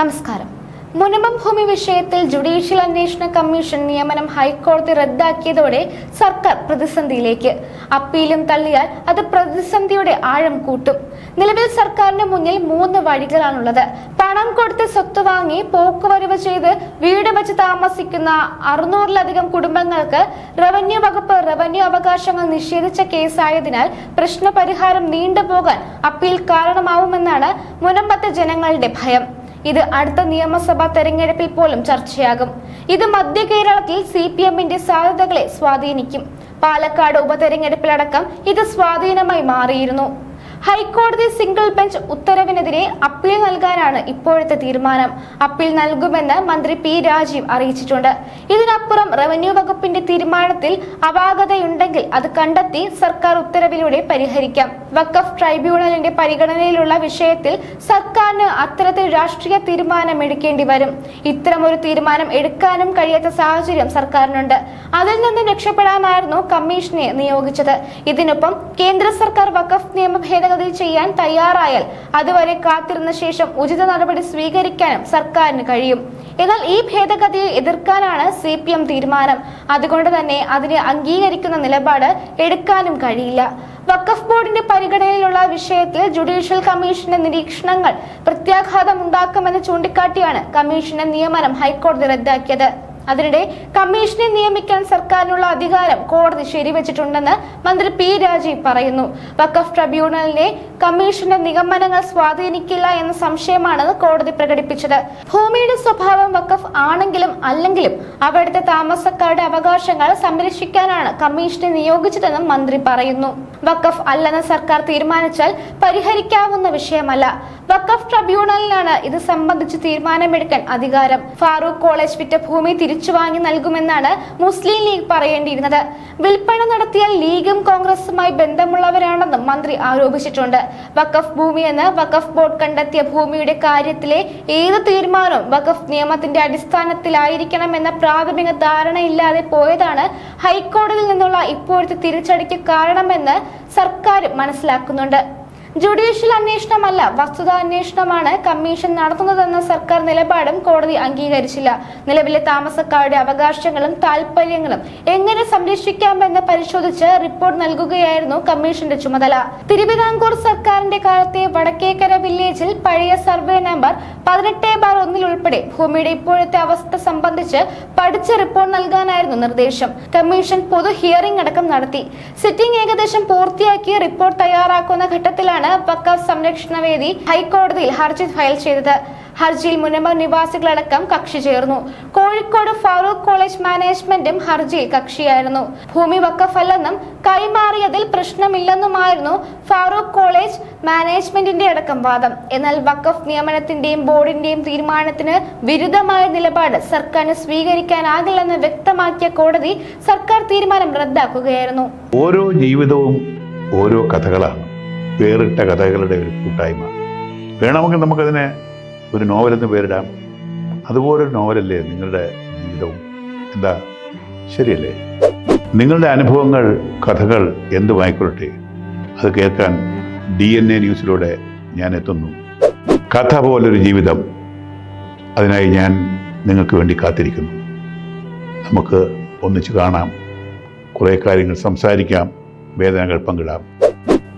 നമസ്കാരം. മുനമ്പം ഭൂമി വിഷയത്തിൽ ജുഡീഷ്യൽ അന്വേഷണ കമ്മീഷൻ നിയമനം ഹൈക്കോടതി റദ്ദാക്കിയതോടെ സർക്കാർ പ്രതിസന്ധിയിലേക്ക്. അപ്പീലും തള്ളിയാൽ അത് പ്രതിസന്ധിയുടെ ആഴം കൂട്ടും. നിലവിൽ സർക്കാരിന് മുന്നിൽ മൂന്ന് വഴികളാണുള്ളത്. പണം കൊടുത്ത് സ്വത്ത് വാങ്ങി പോക്കുവരവ് ചെയ്ത് വീട് വെച്ച് താമസിക്കുന്ന അറുന്നൂറിലധികം കുടുംബങ്ങൾക്ക് റവന്യൂ വകുപ്പ് റവന്യൂ അവകാശങ്ങൾ നിഷേധിച്ച കേസായതിനാൽ പ്രശ്നപരിഹാരം നീണ്ടുപോകാൻ അപ്പീൽ കാരണമാവുമെന്നാണ് മുനമ്പത്തെ ജനങ്ങളുടെ ഭയം. ഇത് അടുത്ത നിയമസഭാ തെരഞ്ഞെടുപ്പിൽ പോലും ചർച്ചയാകും. ഇത് മധ്യ കേരളത്തിൽ സി പി എമ്മിന്റെ സാധ്യതകളെ സ്വാധീനിക്കും. പാലക്കാട് ഉപതെരഞ്ഞെടുപ്പിലടക്കം ഇത് സ്വാധീനമായി മാറിയിരുന്നു. ഹൈക്കോടതി സിംഗിൾ ബെഞ്ച് ഉത്തരവിനെതിരെ അപ്പീൽ നൽകാനാണ് ഇപ്പോഴത്തെ തീരുമാനം. അപ്പീൽ നൽകുമെന്ന് മന്ത്രി പി രാജീവ് അറിയിച്ചിട്ടുണ്ട്. ഇതിനപ്പുറം റവന്യൂ വകുപ്പിന്റെ തീരുമാനത്തിൽ അപാകതയുണ്ടെങ്കിൽ അത് കണ്ടെത്തി സർക്കാർ ഉത്തരവിലൂടെ പരിഹരിക്കാം. വഖഫ് ട്രൈബ്യൂണലിന്റെ പരിഗണനയിലുള്ള വിഷയത്തിൽ സർക്കാരിന് അത്തരത്തിൽ രാഷ്ട്രീയ തീരുമാനം എടുക്കേണ്ടി വരും. ഇത്തരമൊരു തീരുമാനം എടുക്കാനും കഴിയാത്ത സാഹചര്യം സർക്കാരിനുണ്ട്. അതിൽ നിന്ന് രക്ഷപ്പെടാനായിരുന്നു കമ്മീഷനെ നിയോഗിച്ചത്. ഇതിനൊപ്പം കേന്ദ്ര സർക്കാർ വഖഫ് നിയമ ഭേദഗതി ചെയ്യാൻ തയ്യാറായാൽ അതുവരെ കാത്തിരുന്ന ശേഷം ഉചിത നടപടി സ്വീകരിക്കാനും സർക്കാരിന് കഴിയും. എന്നാൽ ഈ ഭേദഗതിയെ എതിർക്കാനാണ് സി തീരുമാനം. അതുകൊണ്ട് തന്നെ അതിനെ അംഗീകരിക്കുന്ന നിലപാട് എടുക്കാനും കഴിയില്ല. വഖഫ് ബോർഡിന്റെ പരിഗണനയിലുള്ള വിഷയത്തിൽ ജുഡീഷ്യൽ കമ്മീഷന്റെ നിരീക്ഷണങ്ങൾ പ്രത്യാഘാതം ഉണ്ടാക്കുമെന്ന് ചൂണ്ടിക്കാട്ടിയാണ് കമ്മീഷന്റെ നിയമനം ഹൈക്കോടതി റദ്ദാക്കിയത്. അതിനിടെ കമ്മീഷനെ നിയമിക്കാൻ സർക്കാരിനുള്ള അധികാരം കോടതി ശരിവച്ചിട്ടുണ്ടെന്ന് മന്ത്രി പി രാജീവ് പറയുന്നു. വഖഫ് ട്രിബ്യൂണലിനെ കമ്മീഷന്റെ നിഗമനങ്ങൾ സ്വാധീനിക്കില്ല എന്ന സംശയമാണ് കോടതി പ്രകടിപ്പിച്ചത്. ഭൂമിയുടെ സ്വഭാവം വഖഫ് ആണെങ്കിലും അല്ലെങ്കിലും അവിടുത്തെ താമസക്കാരുടെ അവകാശങ്ങൾ സംരക്ഷിക്കാനാണ് കമ്മീഷനെ നിയോഗിച്ചതെന്നും മന്ത്രി പറയുന്നു. വഖഫ് അല്ലെന്ന് സർക്കാർ തീരുമാനിച്ചാൽ പരിഹരിക്കാവുന്ന വിഷയമല്ല. വഖഫ് ട്രിബ്യൂണലിനാണ് ഇത് സംബന്ധിച്ച് തീരുമാനമെടുക്കാൻ അധികാരം. ഫാറൂഖ് കോളേജ് വിറ്റ ഭൂമി തിരിച്ചു വാങ്ങി നൽകുമെന്നാണ് മുസ്ലിം ലീഗ് പറയേണ്ടിയിരുന്നത്. വിൽപ്പന നടത്തിയാൽ ലീഗും കോൺഗ്രസുമായി ബന്ധമുള്ളവരാണെന്നും മന്ത്രി ആരോപിച്ചിട്ടുണ്ട്. വഖഫ് ഭൂമിയെന്ന് വഖഫ് ബോർഡ് കണ്ടെത്തിയ ഭൂമിയുടെ കാര്യത്തിലെ ഏത് തീരുമാനവും വഖഫ് നിയമത്തിന്റെ അടിസ്ഥാനത്തിലായിരിക്കണമെന്ന പ്രാഥമിക ധാരണയില്ലാതെ പോയതാണ് ഹൈക്കോടതിയിൽ നിന്നുള്ള ഇപ്പോഴത്തെ തിരിച്ചടിക്ക് കാരണമെന്ന് സർക്കാർ മനസ്സിലാക്കുന്നുണ്ട്. ജുഡീഷ്യൽ അന്വേഷണമല്ല വസ്തുതാ അന്വേഷണമാണ് കമ്മീഷൻ നടത്തുന്നതെന്ന സർക്കാർ നിലപാടും കോടതി അംഗീകരിച്ചില്ല. നിലവിലെ താമസക്കാരുടെ അവകാശങ്ങളും താൽപര്യങ്ങളും എങ്ങനെ സംരക്ഷിക്കാമെന്ന് പരിശോധിച്ച് റിപ്പോർട്ട് നൽകുകയായിരുന്നു കമ്മീഷന്റെ ചുമതല. തിരുവിതാംകൂർ സർക്കാരിന്റെ കാലത്തെ വടക്കേക്കര വില്ലേജിൽ പഴയ സർവേ നമ്പർ പതിനെട്ട് ബാർ ഒന്നിൽ ഉൾപ്പെടെ ഭൂമിയുടെ ഇപ്പോഴത്തെ അവസ്ഥ സംബന്ധിച്ച് പഠിച്ച റിപ്പോർട്ട് നൽകാനായിരുന്നു നിർദ്ദേശം. കമ്മീഷൻ പൊതു ഹിയറിംഗ് അടക്കം നടത്തി. സിറ്റിംഗ് ഏകദേശം പൂർത്തിയാക്കി റിപ്പോർട്ട് തയ്യാറാക്കുന്ന ഘട്ടത്തിലാണ് വഖഫ് സംരക്ഷണ വേദി ഹൈക്കോടതിയിൽ ഹർജി ഫയൽ ചെയ്തത്. ഹർജിയിൽ മുനമ്പം നിവാസികളടക്കം കക്ഷി ചേർന്നു. കോഴിക്കോട് ഫാറൂഖ് കോളേജ് മാനേജ്മെന്റും ഹർജിയിൽ കക്ഷിയായിരുന്നു. ഭൂമി വക്കഫല്ലെന്നും കൈമാറിയതിൽ പ്രശ്നമില്ലെന്നുമായിരുന്നു ഫാറൂഖ് കോളേജ് മാനേജ്മെന്റിന്റെ അടക്കം വാദം. എന്നാൽ വക്കഫ് നിയമനത്തിന്റെയും ബോർഡിന്റെയും തീരുമാനത്തിന് വിരുദ്ധമായ നിലപാട് സർക്കാരിന് സ്വീകരിക്കാനാകില്ലെന്ന് വ്യക്തമാക്കിയ കോടതി സർക്കാർ തീരുമാനം റദ്ദാക്കുകയായിരുന്നു. ഓരോ ജീവിതവും ഓരോ കഥകളാണ്. വേറിട്ട കഥകളുടെ ഒരു കൂട്ടായ്മ. വേണമെങ്കിൽ നമുക്കതിനെ ഒരു നോവലെന്ന് പേരിടാം. അതുപോലൊരു നോവലല്ലേ നിങ്ങളുടെ ജീവിതവും? എന്താ? ശരിയല്ലേ? നിങ്ങളുടെ അനുഭവങ്ങൾ കഥകൾ എന്തുമായിക്കൊള്ളട്ടെ അത് കേൾക്കാൻ ഡി എൻ എ ന്യൂസിലൂടെ ഞാൻ എത്തുന്നു. കഥ പോലൊരു ജീവിതം. അതിനായി ഞാൻ നിങ്ങൾക്ക് വേണ്ടി കാത്തിരിക്കുന്നു. നമുക്ക് ഒന്നിച്ച് കാണാം. കുറേ കാര്യങ്ങൾ സംസാരിക്കാം. വേദനകൾ പങ്കിടാം.